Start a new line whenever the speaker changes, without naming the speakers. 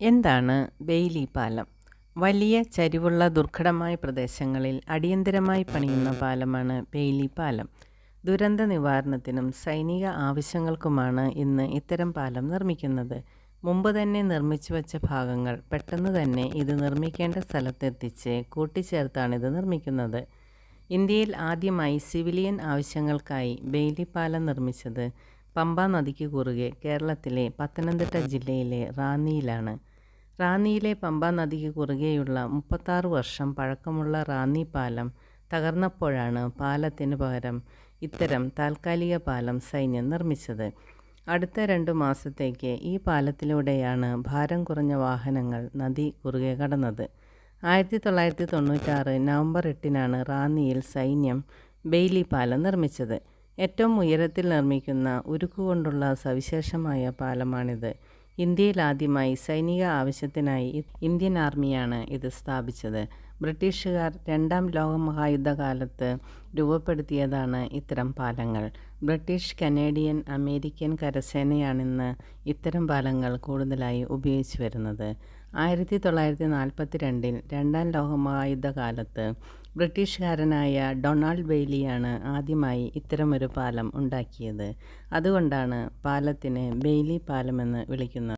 എന്താണ് ബെയ്ലി പാലം? വലിയ ചരിവുള്ള ദുർഘടമായ പ്രദേശങ്ങളിൽ അടിയന്തരമായി പണിയുന്ന പാലമാണ് ബെയ്ലി പാലം. ദുരന്ത നിവാരണത്തിനും സൈനിക ആവശ്യങ്ങൾക്കുമാണ് ഇന്ന് ഇത്തരം പാലം നിർമ്മിക്കുന്നത്. മുമ്പ് തന്നെ നിർമ്മിച്ചു വച്ച ഭാഗങ്ങൾ പെട്ടെന്ന് തന്നെ ഇത് നിർമ്മിക്കേണ്ട സ്ഥലത്തെത്തിച്ച് കൂട്ടിച്ചേർത്താണിത് നിർമ്മിക്കുന്നത്. ഇന്ത്യയിൽ ആദ്യമായി സിവിലിയൻ ആവശ്യങ്ങൾക്കായി ബെയ്ലി പാലം നിർമ്മിച്ചത് പമ്പ നദിക്ക് കുറുകെ കേരളത്തിലെ പത്തനംതിട്ട ജില്ലയിലെ റാന്നിയിലാണ്. റാന്നിയിലെ പമ്പ നദിക്ക് കുറുകെയുള്ള മുപ്പത്താറ് വർഷം പഴക്കമുള്ള റാന്നി പാലം തകർന്നപ്പോഴാണ് പാലത്തിന് പകരം ഇത്തരം താൽക്കാലിക പാലം സൈന്യം നിർമ്മിച്ചത്. അടുത്ത രണ്ടു മാസത്തേക്ക് ഈ പാലത്തിലൂടെയാണ് ഭാരം കുറഞ്ഞ വാഹനങ്ങൾ നദി കുറുകെ കടന്നത്. ആയിരത്തി തൊള്ളായിരത്തി തൊണ്ണൂറ്റാറ് നവംബർ എട്ടിനാണ് റാന്നിയിൽ സൈന്യം ബെയ്ലി പാലം നിർമ്മിച്ചത്. ഏറ്റവും ഉയരത്തിൽ നിർമ്മിക്കുന്ന ഉരുക്കുകൊണ്ടുള്ള സവിശേഷമായ പാലമാണിത്. ഇന്ത്യയിൽ ആദ്യമായി സൈനിക ആവശ്യത്തിനായി ഇന്ത്യൻ ആർമിയാണ് ഇത് സ്ഥാപിച്ചത്. ബ്രിട്ടീഷുകാർ രണ്ടാം ലോകമഹായുദ്ധകാലത്ത് രൂപപ്പെടുത്തിയതാണ് ഇത്തരം പാലങ്ങൾ. ബ്രിട്ടീഷ് കനേഡിയൻ അമേരിക്കൻ കരസേനയാണിന്ന് ഇത്തരം പാലങ്ങൾ കൂടുതലായി ഉപയോഗിച്ചു വരുന്നത് ആയിരത്തി തൊള്ളായിരത്തി നാൽപ്പത്തി രണ്ടിൽ രണ്ടാം ലോകമഹായുദ്ധകാലത്ത് ബ്രിട്ടീഷുകാരനായ ഡൊണാൾഡ് ബെയ്ലിയാണ് ആദ്യമായി ഇത്തരമൊരു പാലം ഉണ്ടാക്കിയത്. അതുകൊണ്ടാണ് പാലത്തിന് ബെയ്ലി പാലമെന്ന് വിളിക്കുന്നത്.